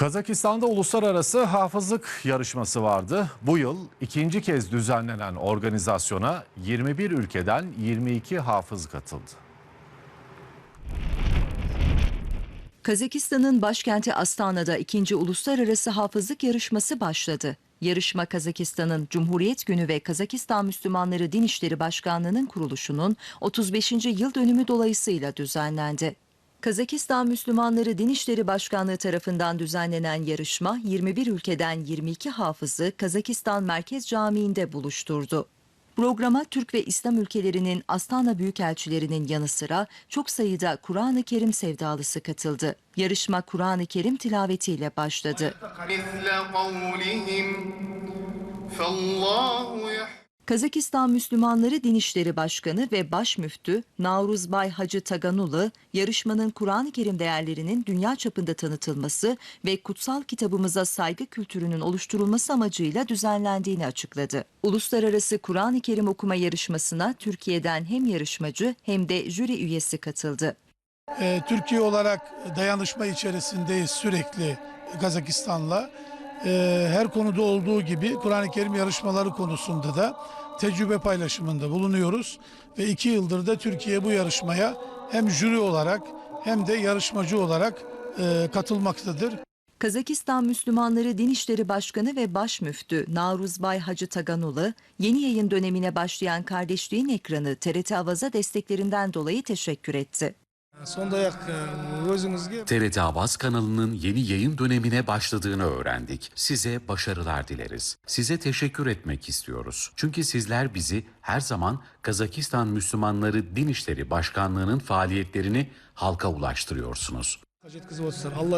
Kazakistan'da uluslararası hafızlık yarışması vardı. Bu yıl ikinci kez düzenlenen organizasyona 21 ülkeden 22 hafız katıldı. Kazakistan'ın başkenti Astana'da ikinci uluslararası hafızlık yarışması başladı. Yarışma Kazakistan'ın Cumhuriyet Günü ve Kazakistan Müslümanları Din İşleri Başkanlığı'nın kuruluşunun 35. yıl dönümü dolayısıyla düzenlendi. Kazakistan Müslümanları Din İşleri Başkanlığı tarafından düzenlenen yarışma 21 ülkeden 22 hafızı Kazakistan Merkez Camii'nde buluşturdu. Programa Türk ve İslam ülkelerinin Astana Büyükelçilerinin yanı sıra çok sayıda Kur'an-ı Kerim sevdalısı katıldı. Yarışma Kur'an-ı Kerim tilavetiyle başladı. Kazakistan Müslümanları Din Başkanı ve Başmüftü Navruz Bay Hacı Taganulu, yarışmanın Kur'an-ı Kerim değerlerinin dünya çapında tanıtılması ve kutsal kitabımıza saygı kültürünün oluşturulması amacıyla düzenlendiğini açıkladı. Uluslararası Kur'an-ı Kerim okuma yarışmasına Türkiye'den hem yarışmacı hem de jüri üyesi katıldı. Ee, Türkiye olarak dayanışma içerisindeyiz sürekli Kazakistan'la. Ee, her konuda olduğu gibi Kur'an-ı Kerim yarışmaları konusunda da tecrübe paylaşımında bulunuyoruz. Ve iki yıldır da Türkiye bu yarışmaya hem jüri olarak hem de yarışmacı olarak e, katılmaktadır. Kazakistan Müslümanları Din İşleri Başkanı ve Baş Müftü Navruzbay Hacı Taganulu, yeni yayın dönemine başlayan Kardeşliğin Ekranı TRT Avaz'a desteklerinden dolayı teşekkür etti. TRT Avaz kanalının yeni yayın dönemine başladığını öğrendik. Size başarılar dileriz. Size teşekkür etmek istiyoruz. Çünkü sizler bizi her zaman Kazakistan Müslümanları Din İşleri Başkanlığı'nın faaliyetlerini halka ulaştırıyorsunuz.